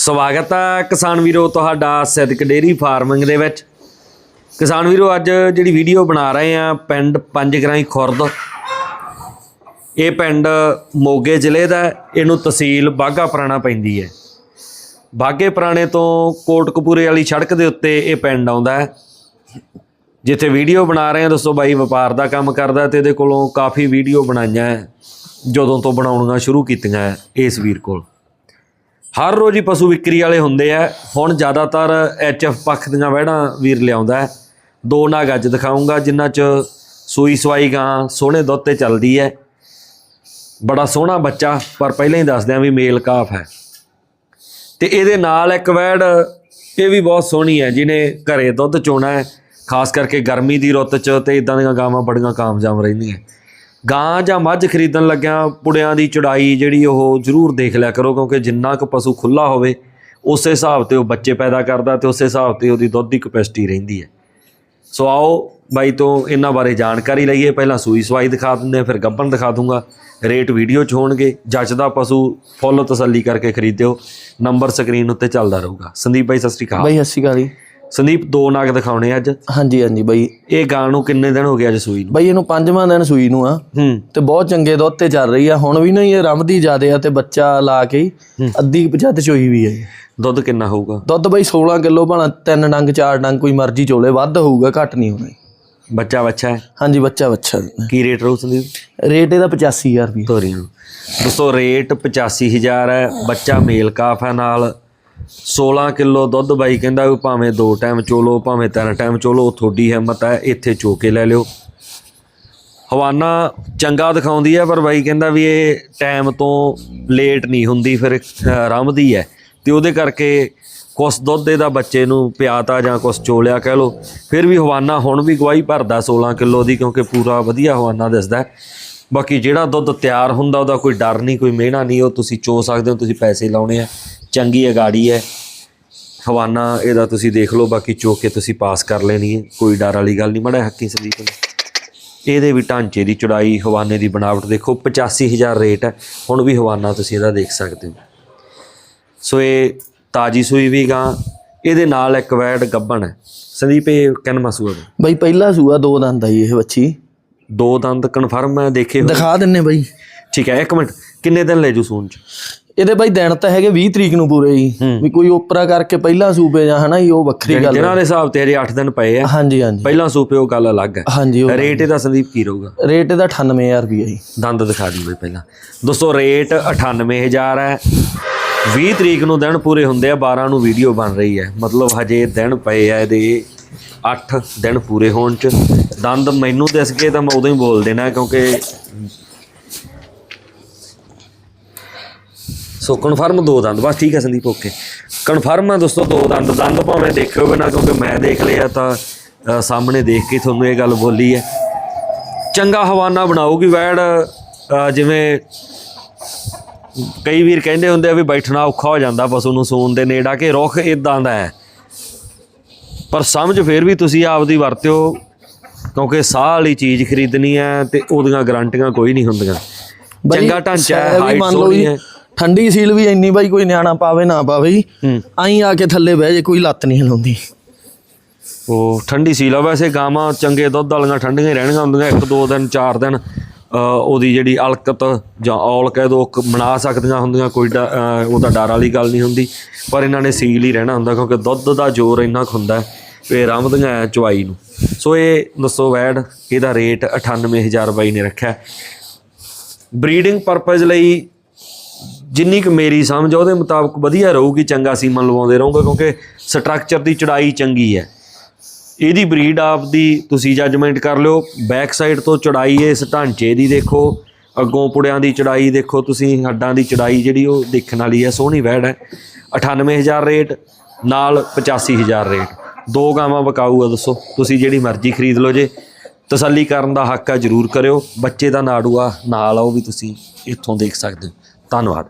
ਸਵਾਗਤ ਹੈ ਕਿਸਾਨ ਵੀਰੋ ਤੁਹਾਡਾ ਸਿੱਧਕ ਡੇਰੀ ਫਾਰਮਿੰਗ ਦੇ ਵਿੱਚ। ਕਿਸਾਨ ਵੀਰੋ, ਅੱਜ ਜਿਹੜੀ ਵੀਡੀਓ ਬਣਾ ਰਹੇ ਆ ਪਿੰਡ ਪੰਜਗਰਾਈ ਖੁਰਦ। ਇਹ ਪਿੰਡ ਮੋਗੇ ਜ਼ਿਲ੍ਹੇ ਦਾ ਇਹਨੂੰ ਤਹਿਸੀਲ ਬਾਘਾ ਪੁਰਾਣਾ ਪੈਂਦੀ ਹੈ। ਬਾਘੇ ਪੁਰਾਣੇ ਤੋਂ ਕੋਟਕਪੂਰੇ ਵਾਲੀ ਸੜਕ ਦੇ ਉੱਤੇ ਇਹ ਪਿੰਡ ਆਉਂਦਾ ਹੈ। ਜਿੱਥੇ ਵੀਡੀਓ ਬਣਾ ਰਹੇ ਆ ਦੋਸਤੋ ਬਾਈ, ਵਪਾਰ ਦਾ ਕੰਮ ਕਰਦਾ ਤੇ ਇਹਦੇ ਕੋਲੋਂ ਕਾਫੀ ਵੀਡੀਓ ਬਣਾਈਆਂ ਜਦੋਂ ਤੋਂ ਬਣਾਉਣੀਆਂ ਸ਼ੁਰੂ ਕੀਤੀਆਂ ਇਸ ਵੀਰ ਕੋਲ। ਹਰ ਰੋਜ਼ ਹੀ ਪਸ਼ੂ ਵਿਕਰੀ ਵਾਲੇ ਹੁੰਦੇ ਆ। ਹੁਣ ਜ਼ਿਆਦਾਤਰ ਐਚਐਫ ਪੱਖ ਦੀਆਂ ਵਹਿੜਾਂ ਵੀਰ ਲਿਆਉਂਦਾ ਹੈ। ਦੋ ਨਾਗ ਅੱਜ ਦਿਖਾਉਂਗਾ ਜਿਨ੍ਹਾਂ 'ਚ ਸੂਈ ਸਵਾਈ ਗਾਂ ਸੋਹਣੇ ਦੁੱਧ ਤੇ ਚੱਲਦੀ ਹੈ। ਬੜਾ ਸੋਹਣਾ ਬੱਚਾ, ਪਰ ਪਹਿਲਾਂ ਹੀ ਦੱਸ ਦਿਆਂ ਵੀ ਮੇਲ ਕਾਫ ਹੈ। ਤੇ ਇਹਦੇ ਨਾਲ ਇੱਕ ਵੈੜ ਇਹ ਵੀ ਬਹੁਤ ਸੋਹਣੀ ਹੈ, ਜਿਹਨੇ ਘਰੇ ਦੁੱਧ ਚੋਣਾ ਹੈ। ਖਾਸ ਕਰਕੇ ਗਰਮੀ ਦੀ ਰੁੱਤ 'ਚ ਤੇ ਇਦਾਂ ਦੀਆਂ ਗਾਵਾਂ ਬੜੀਆਂ ਕਾਮਯਾਬ ਰਹਿੰਦੀਆਂ। ਗਾਂ ਜਾਂ ਮੱਝ ਖਰੀਦਣ ਲੱਗਿਆਂ ਪੁੜਿਆਂ ਦੀ ਚੜਾਈ ਜਿਹੜੀ ਉਹ ਜ਼ਰੂਰ ਦੇਖ ਲਿਆ ਕਰੋ, ਕਿਉਂਕਿ ਜਿੰਨਾ ਕੁ ਪਸ਼ੂ ਖੁੱਲਾ ਹੋਵੇ, ਉਸੇ ਹਿਸਾਬ ਤੇ ਉਹ ਬੱਚੇ ਪੈਦਾ ਕਰਦਾ ਤੇ ਉਸੇ ਹਿਸਾਬ ਤੇ ਉਹਦੀ ਦੁੱਧ ਦੀ ਕਪੈਸਿਟੀ ਰਹਿੰਦੀ ਹੈ। ਸੋ ਆਓ ਬਾਈ ਤੋਂ ਇਹਨਾਂ ਬਾਰੇ ਜਾਣਕਾਰੀ ਲਈਏ। ਪਹਿਲਾਂ ਸੂਈ ਸਵਾਈ ਦਿਖਾ ਦਿੰਦੇ ਫਿਰ ਗੱਬਣ ਦਿਖਾ ਦੂੰਗਾ। ਰੇਟ ਵੀਡੀਓ 'ਚ ਹੋਣਗੇ। ਜੱਜਦਾ ਪਸ਼ੂ ਫੁੱਲ ਤਸੱਲੀ ਕਰਕੇ ਖਰੀਦਿਓ। ਨੰਬਰ ਸਕਰੀਨ ਉੱਤੇ ਚੱਲਦਾ ਰਹੂਗਾ। ਸੰਦੀਪ ਬਾਈ, ਸਤਿ ਸ਼੍ਰੀ ਅਕਾਲ। ਬਾਈ, ਸਤਿ ਸ਼੍ਰੀ ਅਕਾਲ ਜੀ। ਸੰਦੀਪ ਦੋ ਨਾਗ ਦਿਖਾਉਣੇ ਅੱਜ। ਹਾਂਜੀ ਹਾਂਜੀ ਬਾਈ। ਇਹ ਗਾਂ ਨੂੰ ਕਿੰਨੇ ਦਿਨ ਹੋ ਗਏ ਅੱਜ ਸੂਈ ਨੂੰ? ਬਾਈ ਇਹਨੂੰ ਪੰਜਵਾਂ ਦਿਨ ਸੂਈ ਨੂੰ ਆ। ਹੂੰ। ਤੇ ਬਹੁਤ ਚੰਗੇ ਦੁੱਧ ਤੇ ਚੱਲ ਰਹੀ ਆ। ਹੁਣ ਵੀ ਨਾ ਇਹ ਰੰਭਦੀ ਜ਼ਿਆਦੇ ਆ ਤੇ ਬੱਚਾ ਲਾ ਕੇ ਅੱਧੀ ਪਜਾ ਤੇ ਚੋਈ ਵੀ ਆ। ਦੁੱਧ ਕਿੰਨਾ ਹੋਊਗਾ? ਦੁੱਧ ਬਾਈ 16 ਕਿਲੋ ਭਾਣਾ ਤਿੰਨ ਡੰਗ ਚਾਰ ਡੰਗ ਕੋਈ ਮਰਜ਼ੀ ਚੋਲੇ ਵੱਧ ਹੋਊਗਾ ਘੱਟ ਨਹੀਂ ਹੋਣਾ। ਬੱਚਾ ਬੱਚਾ ਹੈ? ਹਾਂਜੀ ਬੱਚਾ ਬੱਚਾ। ਕੀ ਰੇਟ ਰਹੂ ਸੰਦੀਪ? ਰੇਟ ਇਹਦਾ 85000 ਰੁਪਏ ਤੋਰੀ ਨੂੰ। ਦੋਸਤੋ ਰੇਟ 85000 ਹੈ ਬੱਚਾ ਮੇਲ ਕਾਫ ਹੈ ਨਾਲ। 16 ਕਿਲੋ ਦੁੱਧ ਬਾਈ ਕਹਿੰਦਾ ਵੀ ਭਾਵੇਂ ਦੋ ਟਾਈਮ ਚੋਲੋ ਭਾਵੇਂ ਤਿੰਨ ਟਾਈਮ ਚੋਲੋ ਉਹ ਤੁਹਾਡੀ ਹਿੰਮਤ ਹੈ ਇੱਥੇ ਚੋ ਕੇ ਲੈ ਲਿਓ। ਹਵਾਨਾ ਚੰਗਾ ਦਿਖਾਉਂਦੀ ਹੈ ਪਰ ਬਾਈ ਕਹਿੰਦਾ ਵੀ ਇਹ ਟਾਈਮ ਤੋਂ ਲੇਟ ਨਹੀਂ ਹੁੰਦੀ ਫਿਰ ਅਹ, ਹੈ। ਤੇ ਉਹਦੇ ਕਰਕੇ ਕੁਛ ਦੁੱਧ ਇਹਦਾ ਬੱਚੇ ਨੂੰ ਪਿਆਤਾ ਜਾਂ ਕੁਛ ਚੋਲਿਆ ਕਹਿ ਲੋ ਫਿਰ ਵੀ ਹਵਾਨਾ ਹੁਣ ਵੀ ਗਵਾਹੀ ਭਰਦਾ 16 ਕਿਲੋ ਦੀ ਕਿਉਂਕਿ ਪੂਰਾ ਵਧੀਆ ਹਵਾਨਾ ਦਿਸਦਾ ਬਾਕੀ ਜਿਹੜਾ ਦੁੱਧ ਤਿਆਰ ਹੁੰਦਾ ਉਹਦਾ ਕੋਈ ਡਰ ਨਹੀਂ ਕੋਈ ਮਿਹਣਾ ਨਹੀਂ ਉਹ ਤੁਸੀਂ ਚੋ ਸਕਦੇ ਹੋ ਤੁਸੀਂ ਪੈਸੇ ਲਾਉਣੇ ਆ। ਚੰਗੀ ਅਗਾੜੀ ਹੈ। ਹਵਾਨਾ ਇਹਦਾ ਤੁਸੀਂ ਦੇਖ ਲਓ ਬਾਕੀ ਚੋ ਕੇ ਤੁਸੀਂ ਪਾਸ ਕਰ ਲੈਣੀ ਹੈ। ਕੋਈ ਡਰ ਵਾਲੀ ਗੱਲ ਨਹੀਂ ਮੜਾ ਹੱਕੀ ਸੰਦੀਪ ਨੇ। ਇਹਦੇ ਵੀ ਢਾਂਚੇ ਦੀ ਚੜਾਈ ਹਵਾਨੇ ਦੀ ਬਣਾਵਟ ਦੇਖੋ 85000 ਰੇਟ ਹੈ। ਹੁਣ ਵੀ ਹਵਾਨਾ ਤੁਸੀਂ ਇਹਦਾ ਦੇਖ ਸਕਦੇ ਹੋ। ਸੋ ਇਹ ਤਾਜੀ ਸੂਈ ਵੀ ਗਾਂ ਇਹਦੇ ਨਾਲ ਇੱਕ ਵੈਡ ਗੱਬਣ ਹੈ। ਸੰਦੀਪ ਇਹ ਕਿੰਨਵਾਂ ਸੂਆ? ਬਾਈ ਪਹਿਲਾ ਸੂਆ ਦੋ ਦੰਦ ਆ ਇਹ ਬੱਚੀ ਦੋ ਦੰਦ ਕਨਫਰਮ ਹੈ ਦੇਖੇ। ਦਿਖਾ ਦਿੰਨੇ ਬਾਈ। ਠੀਕ ਹੈ ਇੱਕ ਮਿੰਟ। ਕਿੰਨੇ ਦਿਨ ਲੈ ਜੂ ਸੂਣ ਚ? ਇਹਦੇ ਬਾਈ ਦਿਨ ਤਾਂ ਹੈਗੇ 20 ਤਰੀਕ ਨੂੰ ਪੂਰੇ ਜੀ। ਹੂੰ। ਵੀ ਕੋਈ ਓਪਰਾ ਕਰਕੇ ਪਹਿਲਾ ਸੂਬੇ ਜਾਂ ਹਨਾ ਜੀ ਉਹ ਵੱਖਰੀ ਗੱਲ ਦਿਨਾਂ ਦੇ ਹਿਸਾਬ ਤੇ ਹਜੇ 8 ਦਿਨ ਪਏ ਆ ਹਾਂਜੀ ਹਾਂਜੀ। ਪਹਿਲਾਂ ਸੂਪੇ ਉਹ ਗੱਲ ਅਲੱਗ ਹੈ। ਹਾਂਜੀ ਰੇਟ ਇਹਦਾ ਸੰਦੀਪ ਕੀ ਰਹੂਗਾ? ਰੇਟ ਇਹਦਾ 98000 ਰੁਪਏ ਜੀ। ਦੰਦ ਦਿਖਾ ਦਿਓ ਬਈ ਪਹਿਲਾਂ। ਦੋਸਤੋ ਰੇਟ 98000 ਹੈ। 20 ਤਰੀਕ ਨੂੰ ਦਿਨ ਪੂਰੇ ਹੁੰਦੇ ਆ 12 ਨੂੰ ਵੀਡੀਓ ਬਣ ਰਹੀ ਹੈ। ਮਤਲਬ ਹਜੇ ਦਿਨ ਪਏ ਆ ਇਹਦੇ 8 ਦਿਨ ਪੂਰੇ ਹੋਣ ਚ। ਦੰਦ ਮੈਨੂੰ ਦਿਸ ਗਏ ਤਾਂ ਮੈਂ ਉਦੋਂ ਹੀ ਬੋਲ ਦੇਣਾ ਕਿਉਂਕਿ ਸੋ ਕਨਫਰਮ ਦੋ ਦੰਦ ਬਸ ਠੀਕ ਹੈ ਸੰਦੀਪ ਓਕੇ ਕਨਫਰਮ ਹੈ ਦੋਸਤੋ ਦੋ ਦੰਦ ਦੰਦ ਭਾਵੇਂ ਦੇਖਿਓ ਬਿਨਾ ਕਿਉਂਕਿ ਮੈਂ ਦੇਖ ਲਿਆ ਤਾਂ ਸਾਹਮਣੇ ਦੇਖ ਕੇ ਤੁਹਾਨੂੰ ਇਹ ਗੱਲ ਬੋਲੀ ਹੈ। ਚੰਗਾ ਹਵਾਨਾ ਬਣਾਉਗੀ ਵੈੜ ਜਿਵੇਂ ਕਈ ਵੀਰ ਕਹਿੰਦੇ ਹੁੰਦੇ ਆ ਵੀ ਬੈਠਣਾ ਔਖਾ ਹੋ ਜਾਂਦਾ ਪਸ਼ੂ ਨੂੰ ਸੂਣ ਦੇ ਨੇੜਾ ਕਿ ਰੁੱਖ ਇਦਾਂ ਦਾ ਹੈ। ਪਰ ਸਮਝ ਫੇਰ ਵੀ ਤੁਸੀਂ ਆਪਦੀ ਵਰਤਿਓ ਕਿਉਂਕਿ ਸਾਹ ਵਾਲੀ ਚੀਜ਼ ਖਰੀਦਣੀ ਹੈ ਤੇ ਉਹਦੀਆਂ ਗਾਰੰਟੀਆਂ ਕੋਈ ਨਹੀਂ ਹੁੰਦੀਆਂ। ਚੰਗਾ ਢਾਂਚਾ ਹੈ ਹਾਈਟ ਸੋਹਣੀ ਹੈ। ਠੰਡੀ ਸੀਲ ਵੀ ਇੰਨੀ ਬਾਈ ਕੋਈ ਨਿਆਣਾ ਪਾਵੇ ਨਾ ਪਾਵੇ ਆਈ ਆ ਕੇ ਥੱਲੇ ਬਹਿ ਜੇ ਕੋਈ ਲੱਤ ਨਹੀਂ ਹਿਲਾਉਂਦੀ। ਉਹ ਠੰਡੀ ਸੀ ਲਾ ਵੈਸੇ ਗਾਵਾਂ ਚੰਗੇ ਦੁੱਧ ਵਾਲੀਆਂ ਠੰਡੀਆਂ ਹੀ ਰਹਿਣੀਆਂ ਹੁੰਦੀਆਂ ਇੱਕ ਦੋ ਦਿਨ ਚਾਰ ਦਿਨ ਉਹਦੀ ਜਿਹੜੀ ਅਲਕਤ ਜਾਂ ਔਲ ਕਹਿ ਦੋ ਬਣਾ ਸਕਦੀਆਂ ਹੁੰਦੀਆਂ ਕੋਈ ਉਹਦਾ ਡਰ ਵਾਲੀ ਗੱਲ ਨਹੀਂ ਹੁੰਦੀ। ਪਰ ਇਹਨਾਂ ਨੇ ਸੀਲ ਹੀ ਰਹਿਣਾ ਹੁੰਦਾ ਕਿਉਂਕਿ ਦੁੱਧ ਦਾ ਜ਼ੋਰ ਇੰਨਾ ਹੁੰਦਾ ਰੰਭਦੀਆਂ ਐ ਚਵਾਈ ਨੂੰ। ਸੋ ਇਹ ਦੱਸੋ ਵੈਡ ਇਹਦਾ ਰੇਟ 98000 ਬਾਈ ਨੇ ਰੱਖਿਆ। ਬਰੀਡਿੰਗ ਪਰਪਸ ਲਈ ਜਿੰਨੀ ਕੁ ਮੇਰੀ ਸਮਝ ਆ, ਉਹਦੇ ਮੁਤਾਬਕ ਵਧੀਆ ਰਹੂਗੀ ਚੰਗਾ ਸੀਮਨ ਲਵਾਉਂਦੇ ਰਹੋਗੇ ਕਿਉਂਕਿ ਸਟਰਕਚਰ ਦੀ ਚੜਾਈ ਚੰਗੀ ਹੈ। ਇਹਦੀ ਬਰੀਡ ਆਪ ਦੀ ਤੁਸੀਂ ਜੱਜਮੈਂਟ ਕਰ ਲਿਓ ਬੈਕ ਸਾਈਡ ਤੋਂ ਚੜਾਈ ਇਸ ਢਾਂਚੇ ਦੀ ਦੇਖੋ ਅੱਗੋਂ ਪੁੜਿਆਂ ਦੀ ਚੜਾਈ ਦੇਖੋ ਤੁਸੀਂ ਹੱਡਾਂ ਦੀ ਚੜਾਈ ਜਿਹੜੀ ਉਹ ਦੇਖਣ ਵਾਲੀ ਹੈ ਸੋਹਣੀ ਵੈੜ ਹੈ। 98000 ਰੇਟ ਨਾਲ 85000 ਰੇਟ ਦੋ ਗਾਵਾਂ ਵਿਕਾਊ ਆ ਦੱਸੋ ਤੁਸੀਂ ਜਿਹੜੀ ਮਰਜ਼ੀ ਖਰੀਦ ਲਓ ਜੇ। ਤਸੱਲੀ ਕਰਨ ਦਾ ਹੱਕ ਆ ਜਰੂਰ ਕਰਿਓ। ਬੱਚੇ ਦਾ ਨਾੜੂ ਆ ਨਾਲ ਆ ਉਹ ਵੀ ਤੁਸੀਂ ਇੱਥੋਂ ਦੇਖ ਸਕਦੇ ਹੋ। ਧੰਨਵਾਦ।